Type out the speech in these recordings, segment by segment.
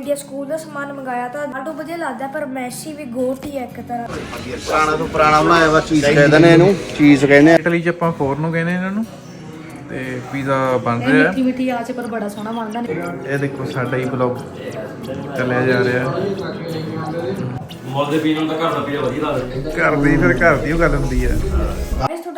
India school ਦਾ ਸਮਾਨ ਮੰਗਾਇਆ ਤਾਂ ਆਟੋ ਵਧੀਆ ਲੱਗਦਾ ਪਰ ਮੈਸੀ ਵੀ ਗੋਟ ਹੀ ਹੈ ਇੱਕ ਤਰ੍ਹਾਂ ਪੁਰਾਣਾ ਤੋਂ ਪੁਰਾਣਾ ਬਣਾਇਆ ਵਾ ਚੀਜ਼ ਕਹਿੰਦੇ ਨੇ ਇਹਨੂੰ ਚੀਜ਼ ਕਹਿੰਦੇ ਆ। ਇਟਲੀ ਚ ਆਪਾਂ ਫੋਰ ਨੂੰ ਕਹਿੰਦੇ ਇਹਨਾਂ ਨੂੰ ਤੇ ਪੀਜ਼ਾ ਬਣ ਰਿਹਾ। ਮਿੱਠੀ ਮਿੱਠੀ ਆਚ ਪਰ ਬੜਾ ਸੋਹਣਾ ਬਣਦਾ ਨੇ। ਇਹ ਦੇਖੋ ਸਾਡਾ ਹੀ ਬਲੌਗ ਚੱਲਿਆ ਜਾ ਰਿਹਾ। ਪੀਣ ਨੂੰ ਤਾਂ ਘਰ ਦਾ ਪੀਜ਼ਾ ਵਧੀਆ ਲੱਗਦਾ। ਘਰ ਦੀ ਫਿਰ ਘਰ ਦੀ ਉਹ ਗੱਲ ਹੁੰਦੀ ਹੈ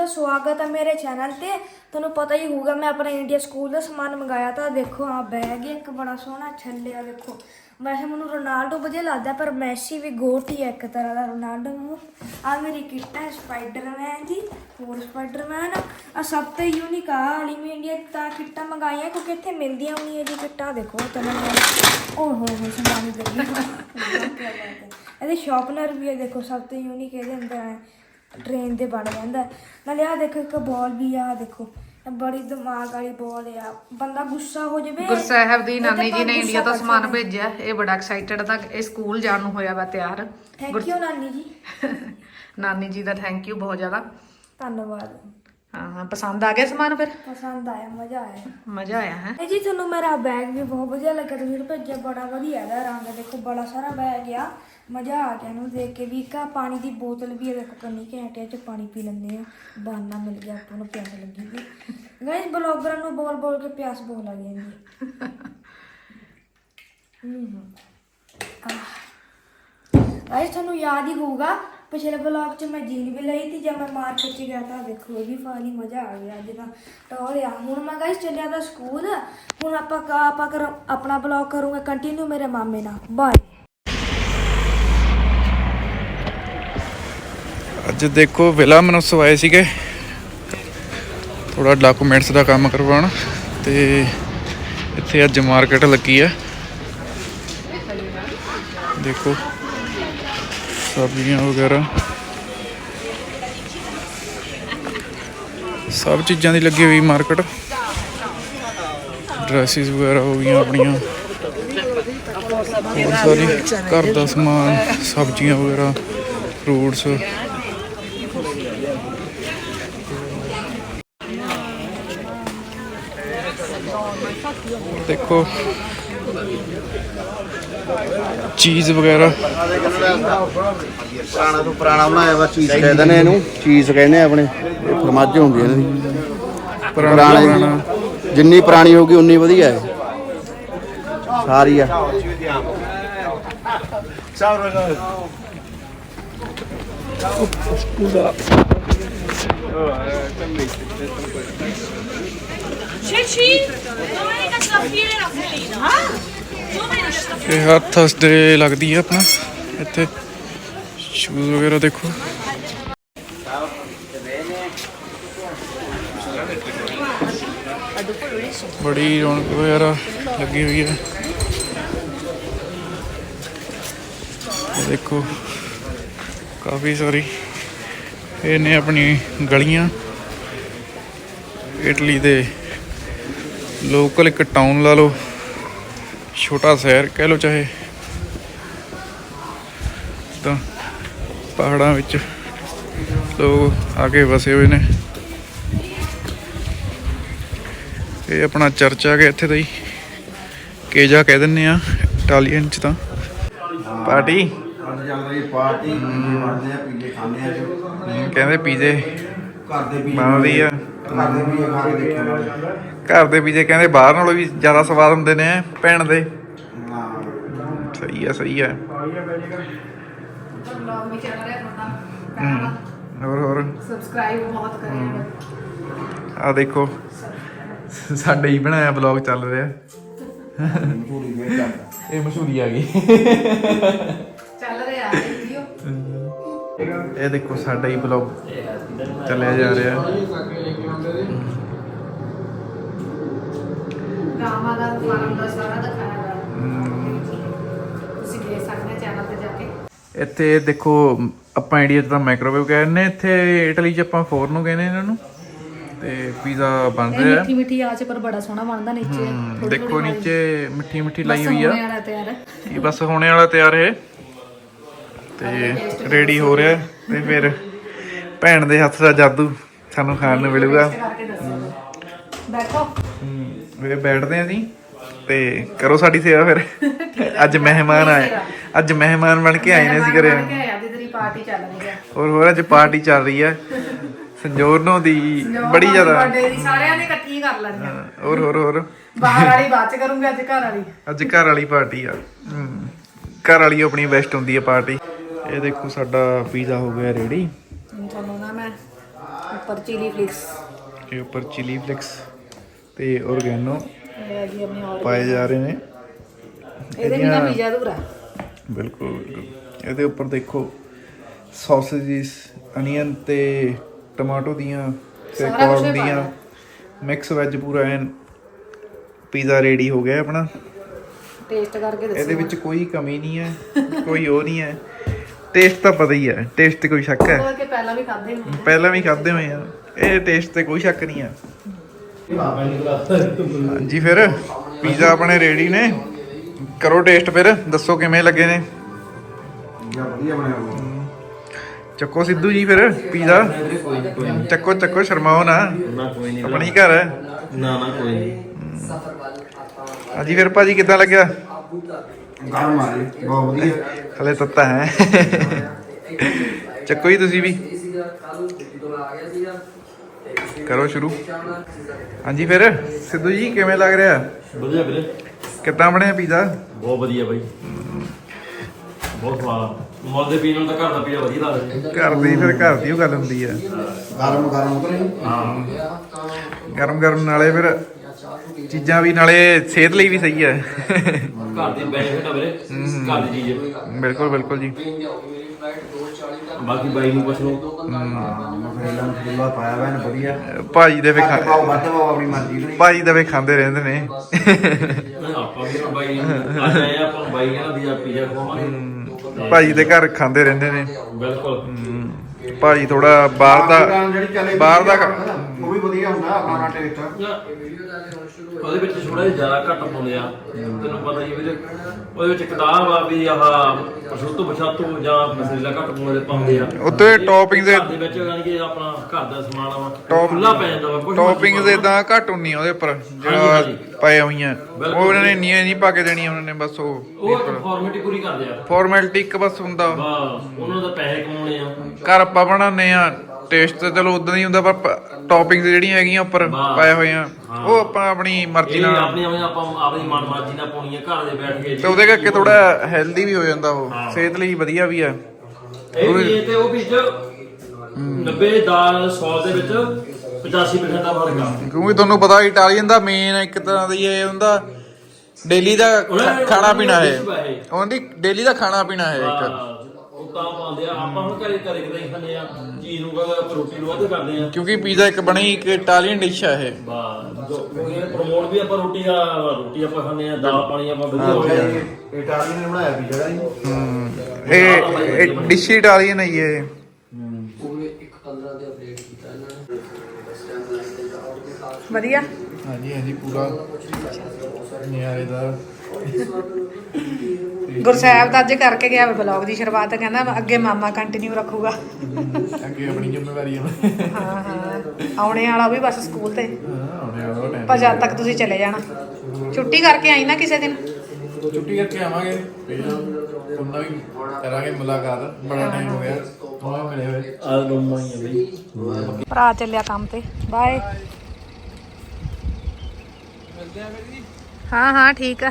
ਗਾਇਸ ਸਵਾਗਤ ਹੈ ਮੇਰੇ ਚੈਨਲ ਤੇ। ਤੁਹਾਨੂੰ ਪਤਾ ਹੀ ਹੋਊਗਾ, ਮੈਂ ਆਪਣਾ ਇੰਡੀਆ ਸਕੂਲ ਦਾ ਸਮਾਨ ਮੰਗਾਇਆ ਤਾਂ ਦੇਖੋ ਆ ਬੈਗ ਇੱਕ ਬੜਾ ਸੋਹਣਾ ਛੱਲਿਆ ਦੇਖੋ। ਵੈਸੇ ਮੈਨੂੰ ਰੋਨਾਲਡੋ ਵਧੀਆ ਲੱਗਦਾ, ਪਰ ਮੈਸੀ ਵੀ ਗੋਟ ਹੀ ਹੈ ਇੱਕ ਤਰ੍ਹਾਂ ਦਾ ਰੋਨਾਲਡੋ ਨੂੰ। ਆ ਮੇਰੀ ਕਿੱਟ ਹੈ, ਸਪਾਈਡਰਮੈਨ ਦੀ ਹੋਰ ਸਪਾਈਡਰਮੈਨ। ਆ ਸਭ ਤੋਂ ਯੂਨੀਕ ਆ ਹਾਲੀ ਮੈਂ ਇੰਡੀਆ ਤਾਂ ਕਿੱਟਾਂ ਮੰਗਾਈਆਂ, ਕਿਉਂਕਿ ਇੱਥੇ ਮਿਲਦੀਆਂ ਨਹੀਂ ਇਹ ਕਿੱਟਾਂ, ਦੇਖੋ ਤੈਨੂੰ ਓਹ ਹੋ ਹੋ, ਸਮਾਨ ਦੇ ਇਹਦੇ ਸ਼ਾਰਪਨਰ ਵੀ ਹੈ ਦੇਖੋ, ਸਭ ਤੋਂ ਯੂਨੀਕ ਇਹਦੇ ਅੰਦਰ ਹੈ ਟ੍ਰੇਨ ਦੇ ਬਣ ਜਾਂਦਾ ਨਾਲੇ ਆ ਦੇਖੋ ਇੱਕ ਬਾਲ ਵੀ ਆ ਦੇਖੋ। ਬੜੀ ਦਿਮਾਗ ਵਾਲੀ ਬਾਲ ਆ। ਬੰਦਾ ਗੁੱਸਾ ਹੋ ਜਾਵੇ। ਗੁਰਸਾਹਿਬ ਦੀ ਨਾਨੀ ਜੀ ਨੇ ਇੰਡੀਆ ਤੋਂ ਸਮਾਨ ਭੇਜਿਆ। ਇਹ ਬੜਾ ਐਕਸਾਈਟਡ ਤਾਂ ਇਹ ਸਕੂਲ ਜਾਣ ਨੂੰ ਹੋਇਆ ਵਾ ਤਿਆਰ। ਥੈਂਕ ਯੂ ਨਾਨੀ ਜੀ। ਨਾਨੀ ਜੀ ਦਾ ਥੈਂਕ ਯੂ ਬਹੁਤ ਜ਼ਿਆਦਾ। ਧੰਨਵਾਦ। ਹਾਂ ਹਾਂ ਪਸੰਦ ਆ ਗਿਆ ਸਮਾਨ ਫਿਰ? ਪਸੰਦ ਆਇਆ ਮਜ਼ਾ ਆਇਆ। ਮਜ਼ਾ ਆਇਆ ਹੈ? ਇਹ ਜੀ ਤੁਹਾਨੂੰ ਮੇਰਾ ਬੈਗ ਵੀ ਬਹੁਤ ਵਧੀਆ ਲੱਗਾ। ਤੁਸੀਂ ਭੇਜਿਆ ਬੜਾ ਵਧੀਆ ਹੈ ਰੰਗ ਦੇਖੋ ਬੜਾ ਸਾਰਾ ਬੈਗ ਆ। ਮਜ਼ਾ ਆ ਗਿਆ ਇਹਨੂੰ ਦੇਖ ਕੇ ਵੀ ਇੱਕ ਪਾਣੀ ਦੀ ਬੋਤਲ ਵੀ ਹੈ ਦੇਖੋ ਕੰਨੀ ਘੰਟੇ ਚ ਪਾਣੀ ਪੀ ਲੈਂਦੇ ਆ। ਬਹਾਨਾ ਮਿਲ ਗਿਆ ਆਪਾਂ ਨੂੰ ਪਿਆਸ ਲੱਗੀ ਵੀ। ਗਾਇਸ ਬਲੌਗਰਾਂ ਨੂੰ ਬੋਲ ਬੋਲ ਕੇ ਪਿਆਸ ਬਹੁਤ ਲੱਗ ਜਾਂਦੀ ਹੈ। ਗਾਇਸ ਤੁਹਾਨੂੰ ਯਾਦ ਹੀ ਹੋਊਗਾ, ਪਿਛਲੇ ਵਲੌਗ 'ਚ ਮੈਂ ਜੀਨ ਵੀ ਲਈ ਤੀ ਜਦ ਮੈਂ ਮਾਰਕੀਟ 'ਚ ਗਿਆ ਤਾਂ ਦੇਖੋ ਇਹ ਵੀ ਫਾਨੀ ਮਜ਼ਾ ਆ ਗਿਆ ਅੱਜ ਤਾਂ ਟੌਰ ਆ ਹੁਣ ਮੈਂ ਗਾਇਸ ਚੱਲਿਆ ਤਾਂ ਸਕੂਲ, ਹੁਣ ਆਪਾਂ ਆਪਾਂ ਕਰ ਆਪਣਾ ਵਲੌਗ ਕਰੂੰਗਾ ਕੰਟੀਨਿਊ ਮੇਰੇ ਮਾਮੇ ਨਾਲ। ਬਾਏ ਅੱਜ ਦੇਖੋ ਵਿਲਾ ਮਨੁੱਸ ਆਏ ਸੀਗੇ। ਥੋੜਾ ਡਾਕੂਮੈਂਟਸ ਦਾ ਕੰਮ ਕਰਵਾਉਣ। ਤੇ ਇੱਥੇ ਅੱਜ ਮਾਰਕੀਟ ਲੱਗੀ ਆ। ਦੇਖੋ, ਸਬਜ਼ੀਆਂ ਵਗੈਰਾ। ਸਭ ਚੀਜ਼ਾਂ ਦੀ ਲੱਗੀ ਹੋਈ ਮਾਰਕੀਟ ਡਰੈਸਿਸ ਵਗੈਰਾ ਹੋ ਗਈਆਂ ਆਪਣੀਆਂ। ਹੋਰ ਸਾਰੀ ਘਰ ਦਾ ਸਮਾਨ, ਸਬਜ਼ੀਆਂ ਵਗੈਰਾ ਫਰੂਟਸ ਦੇਖੋ। ਚੀਜ਼ ਵਗੈਰਾ। ਪੁਰਾਣਾ ਤੋਂ ਪੁਰਾਣਾ ਬਣਾਇਆ ਵਾ ਚੀਜ਼ ਕਹਿੰਦੇ ਨੇ ਇਹਨੂੰ ਚੀਜ਼ ਕਹਿੰਦੇ ਆ ਆਪਣੇ ਇਹ ਫਰਮਾਜ ਹੁੰਦੀ ਹੈ ਇਹਨਾਂ ਦੀ ਪੁਰਾਣਾ ਜਿੰਨੀ ਪੁਰਾਣੀ ਹੋਗੀ ਉਨੀ ਵਧੀਆ ਹੈ। ਸਾਰੀ ਆ। ਇਹ ਹਰ ਥਰਸਡੇ ਲੱਗਦੀ ਹੈ ਆਪਣਾ। ਇੱਥੇ ਸ਼ੂਜ਼ ਵਗੈਰਾ ਦੇਖੋ। ਬੜੀ ਰੌਣਕ ਵਗੈਰਾ ਲੱਗੀ ਹੋਈ ਹੈ ਦੇਖੋ, ਕਾਫੀ ਸਾਰੀ। ਇਹ ਨੇ ਆਪਣੀ ਗਲੀਆਂ। ਇਟਲੀ ਦੇ ਲੋਕਲ ਇੱਕ ਟਾਊਨ ਲਾ ਲਓ ਛੋਟਾ ਸ਼ਹਿਰ ਕਹਿ ਲਓ ਚਾਹੇ। ਤਾਂ ਪਹਾੜਾਂ ਵਿੱਚ ਲੋਕ ਆ ਕੇ ਵਸੇ ਹੋਏ ਨੇ। ਇਹ ਆਪਣਾ ਚਰਚ ਆ ਗਿਆ ਇੱਥੇ ਦਾ ਹੀ। ਕੇਜਾ ਕਹਿ ਦਿੰਨੇ ਆ ਇਟਾਲੀਅਨ ਚ ਤਾਂ। ਪਾਰਟੀ? ਅੱਜ ਚੱਲਦੀ ਪਾਰਟੀ ਪੀਜੇ ਬਣਦੇ ਆ ਪੀਜੇ ਖਾਂਦੇ ਆ ਹਮ, ਕਹਿੰਦੇ ਪੀਜ਼ੇ। ਘਰ ਦੇ ਪੀਜੇ ਬਣਦੀ ਆ। ਘਰ ਦੇ ਖਾ ਕੇ ਘਰ ਦੇ ਪੀਜ਼ੇ ਕਹਿੰਦੇ ਬਾਹਰ ਨਾਲੋਂ ਵੀ ਜ਼ਿਆਦਾ ਸਵਾਦ ਹੁੰਦੇ ਨੇ ਭੈਣ ਦੇ। ਹਾਂ। ਸਹੀ ਆ ਸਹੀ ਆ। ਬਲੌਗ ਵੀ ਚੱਲ ਰਿਹਾ ਤੁਹਾਡਾ ਹਮ, ਹੋਰ ਹੋਰ। ਸਬਸਕ੍ਰਾਈਬ ਬਹੁਤ ਕਰਿਓ ਆ ਦੇਖੋ ਸਾਡੇ ਹੀ ਬਣਾਇਆ ਬਲੌਗ ਚੱਲ ਰਿਹਾ। ਇਹ ਮਸ਼ਹੂਰੀ ਆ ਗਈ। ਚੱਲ ਰਿਹਾ ਵੀਡੀਓ ਇਹ ਦੇਖੋ ਸਾਡਾ ਹੀ ਬਲੌਗ ਚੱਲਿਆ ਜਾ ਰਿਹਾ। ਗਾਵਾਂ ਦਾ ਫਾਰਮ ਦਾ ਸਾਰਾ ਦਿਖਾਇਆ ਗਿਆ ਤੁਸੀਂ ਦੇਖ ਸਕਦੇ ਚੈਨਲ ਤੇ ਜਾ ਕੇ। ਇੱਥੇ ਦੇਖੋ ਆਪਾਂ ਇੰਡੀਆ 'ਚ ਤਾਂ ਮਾਈਕ੍ਰੋਵੇਵ ਕਹਿੰਦੇ ਨੇ ਇੱਥੇ ਇਟਲੀ 'ਚ ਆਪਾਂ ਫੋਰ ਨੂੰ ਕਹਿੰਦੇ ਇਹਨਾਂ ਨੂੰ। ਤੇ ਪੀਜ਼ਾ ਬਣ ਰਿਹਾ। ਮਿੱਠੀ ਮਿੱਠੀ ਆਚ ਪਰ ਬੜਾ ਸੋਹਣਾ ਬਣਦਾ ਨੀਚੇ। ਦੇਖੋ ਨੀਚੇ ਮਿੱਠੀ ਮਿੱਠੀ ਲਾਈ ਹੋਈ ਆ। ਇਹ ਬਸ ਹੋਣੇ ਵਾਲਾ ਤਿਆਰ ਹੈ। ਤੇ ਰੈਡੀ ਹੋ ਰਿਹਾ। ਤੇ ਫਿਰ ਭੈਣ ਦੇ ਹੱਥ ਦਾ ਜਾਦੂ ਸਾਨੂੰ ਖਾਣ ਨੂੰ ਮਿਲੂਗਾ। ਬੈਠੋ। ਇਹ ਬੈਠਦੇ ਆਂ ਜੀ ਤੇ ਕਰੋ ਸਾਡੀ ਸੇਵਾ ਫਿਰ। ਅੱਜ ਮਹਿਮਾਨ ਆਏ। ਅੱਜ ਮਹਿਮਾਨ ਬਣ ਕੇ ਆਏ ਨੇ ਅਸੀਂ ਘਰੇ। ਬਣ ਕੇ ਆਇਆ ਤੇ ਤੇਰੀ ਪਾਰਟੀ ਚੱਲ ਰਹੀ ਆ। ਹੋਰ ਹੋਰ ਅੱਜ ਪਾਰਟੀ ਚੱਲ ਰਹੀ ਹੈ ਸੰਜੋਰਨੋ ਦੀ ਬੜੀ ਜ਼ਿਆਦਾ। ਸਾਰਿਆਂ ਨੇ ਇਕੱਠੀ ਕਰ ਲੈਣੀ ਆ। ਹੋਰ ਹੋਰ ਹੋਰ। ਬਾਹਰ ਵਾਲੀ ਬਾਅਦ ਚ ਕਰੂੰਗੀ ਅੱਜ ਘਰ ਵਾਲੀ। ਅੱਜ ਘਰ ਵਾਲੀ ਪਾਰਟੀ ਆ। ਘਰ ਵਾਲੀ ਆਪਣੀ ਬੈਸਟ ਹੁੰਦੀ ਹੈ ਪਾਰਟੀ। ਇਹ ਦੇਖੋ ਸਾਡਾ ਪੀਜ਼ਾ ਹੋ ਗਿਆ ਰੈਡੀ ਤੁਹਾਨੂੰ ਨਾ ਮੈਂ ਉੱਪਰ ਚਿਲੀ ਫਲਿਕਸ ਇਹ ਉੱਪਰ ਚਿਲੀ ਫਲਿਕਸ ਤੇ ਔਰਗੈਨੋ ਪਾਏ ਜਾ ਰਹੇ ਨੇ। ਇਹਦੇ ਬਿਨਾ ਪੀਜ਼ਾ ਅਧੂਰਾ ਬਿਲਕੁਲ ਬਿਲਕੁਲ। ਇਹਦੇ ਉੱਪਰ ਦੇਖੋ ਸੌਸੇਜਸ ਅਨੀਅਨ ਤੇ ਟਮਾਟੋ ਦੀਆਂ ਤੇ ਕੌਰਨ ਦੀਆਂ। ਮਿਕਸ ਵੈਜ ਪੂਰਾ ਐਨ ਪੀਜ਼ਾ ਰੈਡੀ ਹੋ ਗਿਆ ਆਪਣਾ। ਟੇਸਟ ਕਰਕੇ ਦੱਸੋ। ਇਹਦੇ ਵਿੱਚ ਕੋਈ ਕਮੀ ਨਹੀਂ ਹੈ ਕੋਈ ਉਹ ਨਹੀਂ ਹੈ। ਟੇਸਟ ਤਾਂ ਪਤਾ ਹੀ ਹੈ ਟੇਸਟ ਤੇ ਕੋਈ ਸ਼ੱਕ ਹੈ। ਪਹਿਲਾਂ ਵੀ ਖਾਦੇ ਨੇ। ਪਹਿਲਾਂ ਵੀ ਖਾਦੇ ਹੋਏ ਆ। ਇਹ ਟੇਸਟ ਤੇ ਕੋਈ ਸ਼ੱਕ ਨਹੀਂ ਹੈ। ਹਾਂਜੀ ਫਿਰ ਪੀਜ਼ਾ ਆਪਣੇ ਰੈਡੀ ਨੇ। ਕਰੋ ਟੇਸਟ ਫਿਰ ਦੱਸੋ ਕਿਵੇਂ ਲੱਗੇ ਨੇ? ਵਧੀਆ ਬਣਿਆ ਚੱਕੋ ਸਿੱਧੂ ਜੀ ਫਿਰ ਪੀਜ਼ਾ। ਚੱਕੋ ਚੱਕੋ ਸ਼ਰਮਾਓ ਨਾ। ਨਾ ਕੋਈ ਨਹੀਂ। ਆਪਣੀ ਘਰ ਹੈ। ਨਾ ਨਾ ਕੋਈ ਨਹੀਂ। ਹਾਂਜੀ ਫਿਰ ਭਾਜੀ ਕਿੱਦਾਂ ਲੱਗਿਆ? ਗਰਮ ਆ ਜੀ ਬਹੁਤ ਵਧੀਆ। ਹਲੇ ਤੱਤਾ ਹੈ। ਚੱਕੋ ਜੀ ਤੁਸੀਂ ਵੀ। ਕਰੋ ਸ਼ੁਰੂ। ਹਾਂਜੀ ਫਿਰ? ਸਿੱਧੂ ਜੀ ਕਿਵੇਂ ਲੱਗ ਰਿਹਾ? ਵਧੀਆ ਵੀਰੇ। ਕਿੱਦਾਂ ਬਣਿਆ ਪੀਜ਼ਾ? ਬਹੁਤ ਵਧੀਆ ਬਾਈ। ਬਹੁਤ ਸਵਾਦ ਮੁੱਲ ਦੇ ਪੀਣ ਨਾਲ ਤਾਂ ਘਰ ਦਾ ਪੀਣਾ ਵਧੀਆ ਲੱਗਦਾ ਘਰ ਦੀ ਫਿਰ ਘਰ ਦੀ ਉਹ ਗੱਲ ਹੁੰਦੀ ਆ। ਗਰਮ ਗਰਮ ਉਤਰੇ ਹਾਂ। ਗਰਮ ਗਰਮ ਨਾਲੇ ਫਿਰ ਚੀਜ਼ਾਂ ਵੀ ਨਾਲੇ ਸਿਹਤ ਲਈ ਵੀ ਸਹੀ ਹੈ ਘਰ ਦੀ ਬੈਨੀਫਿਟ ਆ ਵੀਰੇ। ਘਰ ਦੀ ਚੀਜ਼ ਬਿਲਕੁਲ ਬਿਲਕੁਲ ਜੀ। ਬਾਕੀ ਬਾਈ ਨੂੰ ਪੁੱਛ ਲਓ। ਮਸਾਲਾ ਮਸਾਲਾ ਪਾਇਆ ਵਧੀਆ। ਭਾਜੀ ਦੇ ਵੀ ਘੱਟ ਖਾ ਪਾਓ ਵੱਧ ਪਾਓ ਆਪਣੀ ਮਰਜ਼ੀ ਨਾਲ ਭਾਜੀ ਦੇ ਵੀ ਖਾਂਦੇ ਰਹਿੰਦੇ ਨੇ। ਆਪਾਂ ਵੀ ਹੁਣ ਬਾਈ ਅੱਜ ਆਏ ਆ, ਆਪਾਂ ਨੂੰ ਬਾਈ ਕਹਿੰਦਾ ਵੀ ਆ ਪੀਜ਼ਾ ਖਵਾਵਾਂਗੇ। ਭਾਜੀ ਦੇ ਘਰ ਖਾਂਦੇ ਰਹਿੰਦੇ ਨੇ। ਬਿਲਕੁਲ। ਭਾਜੀ ਥੋੜਾ ਬਾਹਰ ਦਾ ਬਾਹਰ ਦਾ ਉਹ ਵੀ ਵਧੀਆ ਹੁੰਦਾ ਆਪਣਾ ਟੇਸਟ ਉਹਦੇ ਵਿੱਚ ਥੋੜਾ ਜਿਹਾ ਜ਼ਿਆਦਾ ਘੱਟ ਪਾਉਂਦੇ ਆ। ਤੈਨੂੰ ਪਤਾ ਹੀ ਵੀਰੇ ਉਹਦੇ ਵਿੱਚ ਕਿਤਾਬ ਆ ਵੀ ਆਹ ਪਛੋਤੋ ਪਛਾਤੋ ਜਾਂ ਮਸਾਲਾ ਘੱਟ ਪਾਉਂਦੇ ਪਾਉਂਦੇ ਆ। ਉੱਤੇ ਟੌਪਿੰਗ ਦੇ ਘਰ ਦੇ ਵਿੱਚ ਯਾਨੀ ਕਿ ਆਪਣਾ ਘਰ ਦਾ ਸਮਾਨ ਆ Top- ਖੁੱਲਾ ਪੈ ਜਾਂਦਾ ਵਾ ਕੁਝ ਟੌਪਿੰਗ ਇਦਾਂ ਘੱਟ ਹੁੰਨੀ ਉਹਦੇ ਉੱਪਰ ਜਿਹੜਾ ਹਾਂਜੀ। ਪਏ ਹੋਈਆਂ। ਉਹ ਉਹਨਾਂ ਨੇ ਨੀਆਂ ਨਹੀਂ ਪਾ ਕੇ ਦੇਣੀਆਂ ਉਹਨਾਂ ਨੇ ਬਸ ਉਹ ਉਹ ਇੱਕ ਫਾਰਮੈਲਿਟੀ ਪੂਰੀ ਕਰਦੇ ਆ। ਫਾਰਮੈਲਿਟੀ ਇੱਕ ਬਸ ਹੁੰਦਾ। ਬਸ ਉਹਨਾਂ ਦਾ ਪੈਸੇ ਕਮਾਉਣੇ ਆ। ਘਰ ਆਪਾਂ ਬਣਾਉਂਦੇ ਆ ਟੇਸਟ ਤਾਂ ਚਲੋ ਉਦਾਂ ਹੀ ਹੁੰਦਾ ਪਰ ਟੌਪਿੰਗਸ ਜਿਹੜੀਆਂ ਹੈਗੀਆਂ ਉੱਪਰ ਵਾਹ। ਪਾਏ ਹੋਏ ਆ ਉਹ ਆਪਾਂ ਆਪਣੀ ਮਰਜ਼ੀ ਇਹ ਨਾਲ। ਆਪਣੀ ਆਪਣੀ ਆਪਾਂ ਆਪਣੀ ਮਨਮਰਜ਼ੀ ਨਾਲ ਪਾਉਣੀ ਆ ਘਰ ਦੇ ਬੈਠ ਕੇ ਤੇ ਉਹਦੇ ਕਰਕੇ ਥੋੜਾ ਹੈਲਦੀ ਵੀ ਹੋ ਜਾਂਦਾ ਉਹ ਸਿਹਤ ਲਈ ਵਧੀਆ ਵੀ ਆ। ਇਹ ਵੀ ਤੇ ਉਹ ਵਿੱਚ 90 ਦਾਲ 100 ਦੇ ਵਿੱਚ 85% ਦਾ ਫ਼ਰਕ ਆ। ਕਿਉਂਕਿ ਤੁਹਾਨੂੰ ਪਤਾ ਇਟਾਲੀਅਨ ਦਾ ਮੇਨ ਇੱਕ ਤਰ੍ਹਾਂ ਦੀ ਇਹ ਹੁੰਦਾ ਡੇਲੀ ਦਾ ਖਾ- ਖਾਣਾ ਪੀਣਾ ਹੈ। ਉਹਦੀ ਡੇਲੀ ਦਾ ਖਾਣਾ ਪੀਣਾ ਹੈ ਇੱਕ। ਤਾਂ ਪਾਉਂਦੇ ਆ। ਆਪਾਂ ਹੁਣ ਘਰੇ ਘਰੇ ਕਿਦਾਂ ਖਾਂਦੇ ਆ। ਚੀਜ਼ ਨੂੰ ਕਹਿੰਦੇ ਆਪਾਂ ਰੋਟੀ ਨੂੰ ਵੱਧ ਕਰਦੇ ਆ। ਕਿਉਂਕਿ ਪੀਜ਼ਾ ਇੱਕ ਬਣੀ ਇੱਕ ਇਟਾਲੀਅਨ ਡਿਸ਼ ਆ ਇਹ। ਪ੍ਰਮੋਟ ਵੀ ਆਪਾਂ ਰੋਟੀ ਆ ਰੋਟੀ ਆਪਾਂ ਖਾਂਦੇ ਆ ਦਾਲ ਪਾਣੀ ਆਪਾਂ ਵਧੀਆ ਹੋ ਗਿਆ ਇਟਾਲੀਅਨ ਨੇ ਬਣਾਇਆ ਵੀ ਜਗ੍ਹਾ ਜੀ। ਇਹ ਇਹ ਡਿਸ਼ ਇਟਾਲੀਅਨ ਹੈ ਇਹ। ਵਧੀਆ। ਹਾਂਜੀ ਹਾਂਜੀ ਪੂਰਾ। ਨਿਆਰੇਦਾਰ ਗੁਰਸਾਹਿਬ ਦਾ ਅੱਜ ਕਰਕੇ ਗਿਆ ਬਲੌਗ ਦੀ ਸ਼ੁਰੂਆਤ ਕਹਿੰਦਾ ਅੱਗੇ ਮਾਮਾ ਕੰਟੀਨਿਊ ਰੱਖੂਗਾ। ਅੱਗੇ ਆਪਣੀ ਜ਼ਿੰਮੇਵਾਰੀ ਆ ਹਾਂ ਹਾਂ। ਆਉਣੇ ਵਾਲਾ ਵੀ ਬਸ ਸਕੂਲ ਤੇ। ਆਉਣੇ ਵਾਲਾ ਟਾਈਮ ਪਰ ਜਦ ਤੱਕ ਤੁਸੀਂ ਚਲੇ ਜਾਣਾ। ਛੁੱਟੀ ਕਰਕੇ ਆਈ ਨਾ ਕਿਸੇ ਦਿਨ? ਛੁੱਟੀ ਕਰਕੇ ਆਵਾਂਗੇ। ਫਿਰ ਤੁਮਨਾ ਵੀ ਕਰਾਂਗੇ ਮੁਲਾਕਾਤ। ਬੜਾ ਟਾਈਮ ਹੋ ਗਿਆ। ਤੁਮਾ ਮਿਲੇ ਹੋਏ। ਆ ਗੰਮਾ ਹੀ ਆ ਬਈ। ਭਰਾ ਚੱਲਿਆ ਕੰਮ ਤੇ। ਬਾਏ ਹਾਂ ਹਾਂ ਠੀਕ ਆ।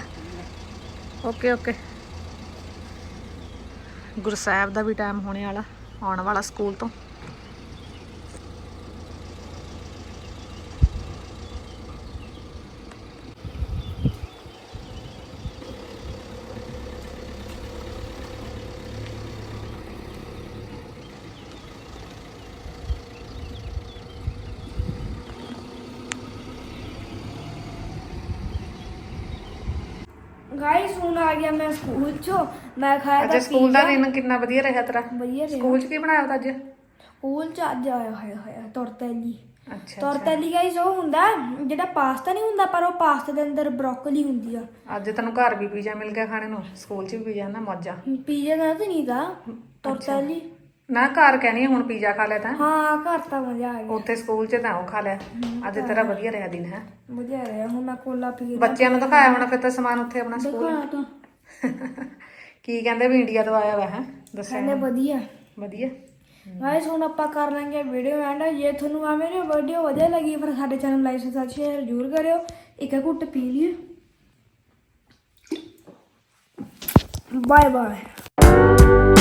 Okay okay. ਗੁਰਸਾਹਿਬ ਦਾ ਵੀ ਟਾਈਮ ਹੋਣੇ ਵਾਲਾ ਆਉਣ ਵਾਲਾ ਸਕੂਲ ਤੋਂ। ਗਾਇਸ ਹੁਣ ਆ ਗਿਆ ਮੈਂ ਸਕੂਲ ਚੋਂ। ਮੈਂ ਖਾਇਆ ਅੱਜ ਤਾਂ ਸਕੂਲ ਦਾ pizza। ਦਿਨ ਕਿੰਨਾ ਵਧੀਆ ਰਿਹਾ ਤੇਰਾ? ਵਧੀਆ ਰਿਹਾ। ਸਕੂਲ 'ਚ ਕੀ ਬਣਾਇਆ ਤਾ ਅੱਜ? ਸਕੂਲ ਚ ਅੱਜ ਆਇਆ ਹੋਇਆ ਹੋਇਆ ਤੁਰਤੈਲੀ ਅੱਛਾ ਤੁਰਤੈਲੀ ਗਾਇਸ ਉਹ ਹੁੰਦਾ ਜਿਹੜਾ ਪਾਸਤਾ ਨਹੀਂ ਹੁੰਦਾ ਪਰ ਉਹ ਪਾਸਤਾ ਦੇ ਅੰਦਰ ਬ੍ਰੋਕਲੀ ਹੁੰਦੀ ਆ। ਅੱਜ ਤੈਨੂੰ ਘਰ ਵੀ ਪੀਜ਼ਾ ਮਿਲ ਗਿਆ ਖਾਣੇ ਨੂੰ ਸਕੂਲ 'ਚ ਵੀ ਪੀਜ਼ਾ ਨਾ ਮੌਜਾਂ। ਪੀਜ਼ਾ ਦਾ ਤਾਂ ਨਹੀਂ ਦਾ ਤੁਰਤੈਲੀ ਨਾ ਘਰ ਕਹਿਣੀ ਹੁਣ ਪੀਜ਼ਾ ਖਾ ਲਿਆ ਤਾਂ। ਹਾਂ ਘਰ ਤਾਂ ਮਜ਼ਾ ਆ ਗਿਆ। ਉੱਥੇ ਸਕੂਲ 'ਚ ਤਾਂ ਉਹ ਖਾ ਲਿਆ ਅੱਜ ਤੇਰਾ ਵਧੀਆ ਰਿਹਾ ਦਿਨ ਹੈ। ਮਜ਼ਾ ਆ ਰਿਹਾ ਹੁਣ ਮੈਂ ਕੋਲਾ ਪੀ ਬੱਚਿਆਂ ਨੂੰ ਦਿਖਾਇਆ ਹੋਣਾ ਫਿਰ ਤਾਂ ਸਮਾਨ ਉੱਥੇ ਆਪਣਾ ਸਕੂਲ। ਕੀ ਕਹਿੰਦੇ ਵੀ ਇੰਡੀਆ ਤੋਂ ਆਇਆ ਵਾ ਹੈ? ਦੱਸਿਆ ਕਹਿੰਦੇ ਵਧੀਆ। ਵਧੀਆ? ਗਾਇਸ ਹੁਣ ਆਪਾਂ ਕਰ ਲਾਂਗੇ ਵੀਡੀਓ ਐਂਡ ਜੇ ਤੁਹਾਨੂੰ ਆ ਮੇਰੀ ਵੀਡੀਓ ਵਧੀਆ ਲੱਗੀ ਫਿਰ ਸਾਡੇ ਚੈਨਲ ਨੂੰ ਲਾਈਕ ਸਬਸਕ੍ਰਾਈਬ ਸ਼ੇਅਰ ਜ਼ਰੂਰ ਕਰਿਓ। ਇੱਕ ਘੁੱਟ ਪੀ ਲਿਓ। Bye bye